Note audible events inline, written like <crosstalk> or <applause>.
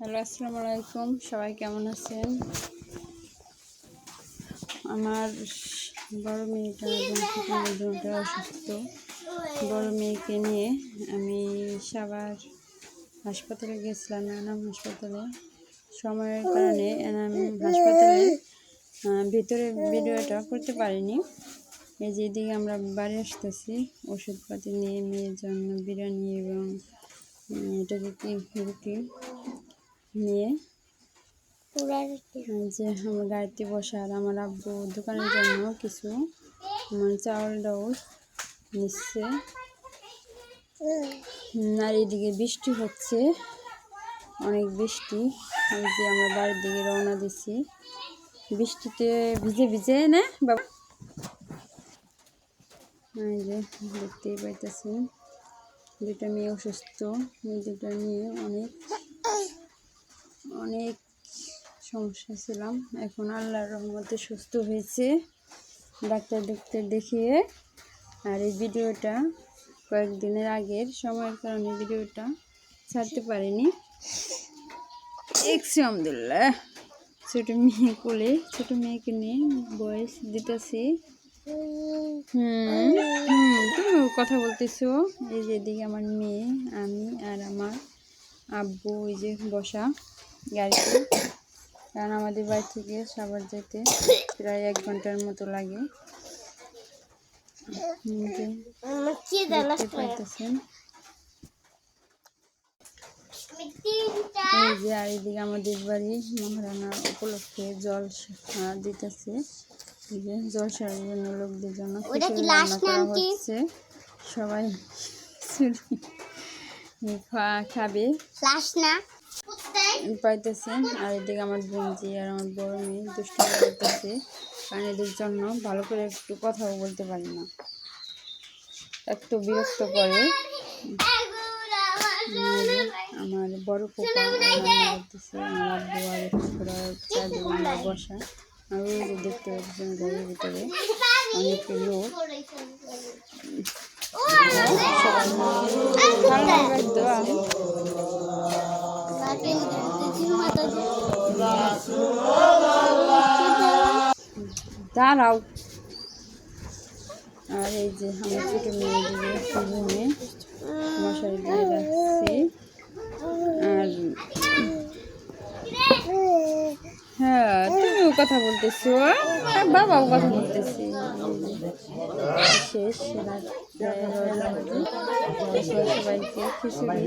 Hello, আসসালামু আলাইকুম। সবাই কেমন আছেন? আমার বড় মেয়েটা অসুস্থ। বড় মেয়েকে নিয়ে আমি সাবার হাসপাতালে গেছিলাম, এনাম হাসপাতালে। সময়ের কারণে এনাম হাসপাতালে ভিতরে ভিডিওটা করতে পারিনি। এই যে এদিকে আমরা বাড়ি আসতেছি, ওষুধপাতি নিয়ে, মেয়ের জন্য বিরিয়ানি এবং এটাকে কি রুটি? নিয়ে যে আমার গাড়িতে বসে আর আমার আব্বু দোকানের জন্য কিছু চাউল ডাউল নিচ্ছে। আর এদিকে বৃষ্টি হচ্ছে অনেক বৃষ্টি। এই যে আমরা বাড়ির দিকে রওনা দিচ্ছি বৃষ্টিতে ভিজে ভিজে না? বাবা। এই যে দেখতেই পাইতেছেন দুটা মেয়ে অসুস্থ মেয়ে দুটা নিয়ে অনেক। অনেক সমস্যা ছিলাম। এখন আল্লাহর রহমতে সুস্থ হয়েছে। ডাক্তার ডাক্তার দেখিয়ে। আর এই ভিডিওটা কয়েকদিনের আগের সময়ের কারণে ভিডিওটা ছাড়তে পারিনি। দেখছি আলহামদুলিল্লাহ। ছোটো মেয়ে কোলে, ছোটো মেয়েকে নিয়ে বয়স দিতেছি। হুম হুম কথা বলতেছো। এই যে এদিকে আমার মেয়ে, আমি আর আমার আব্বু ওই যে বসা। গাড়িতে। কারণ আমাদের বাড়ি থেকে সাবার যেতে প্রায় এক ঘণ্টার মতো লাগে। পাইতেছেন? এই যে আর এদিকে আমাদের বাড়ি মহারানা উপলক্ষে জল দিতেছে। জল সারার জন্য লোকদের জন্য রান্না করা হচ্ছে। সবাই <laughs> খাবে না? পাইতেছেন আর এদিকে আমার বোনজি আর আমার বড় মেয়ে দুষ্ট করতেছে। কারণ এদের জন্য ভালো করে একটু কথাও বলতে পারি না। একটু বিরক্ত করে। আমার বড় করতেছে আমার আব্বু আর চারদিকে বসা। আর ওই যে দেখতে পাচ্ছেন ঘরের ভিতরে অনেক লোক। সবাই ভালো লাগবে দোয়া দাঁড়াও। আর এই যে আমার ছোটো মেয়েদিকে রুমে মশারি দিয়ে রাখছি আর হ্যাঁ তুমিও কথা বলতেছো আর বাবাও কথা বলতেছি। শেষ সবাইকে খিচুড়ি।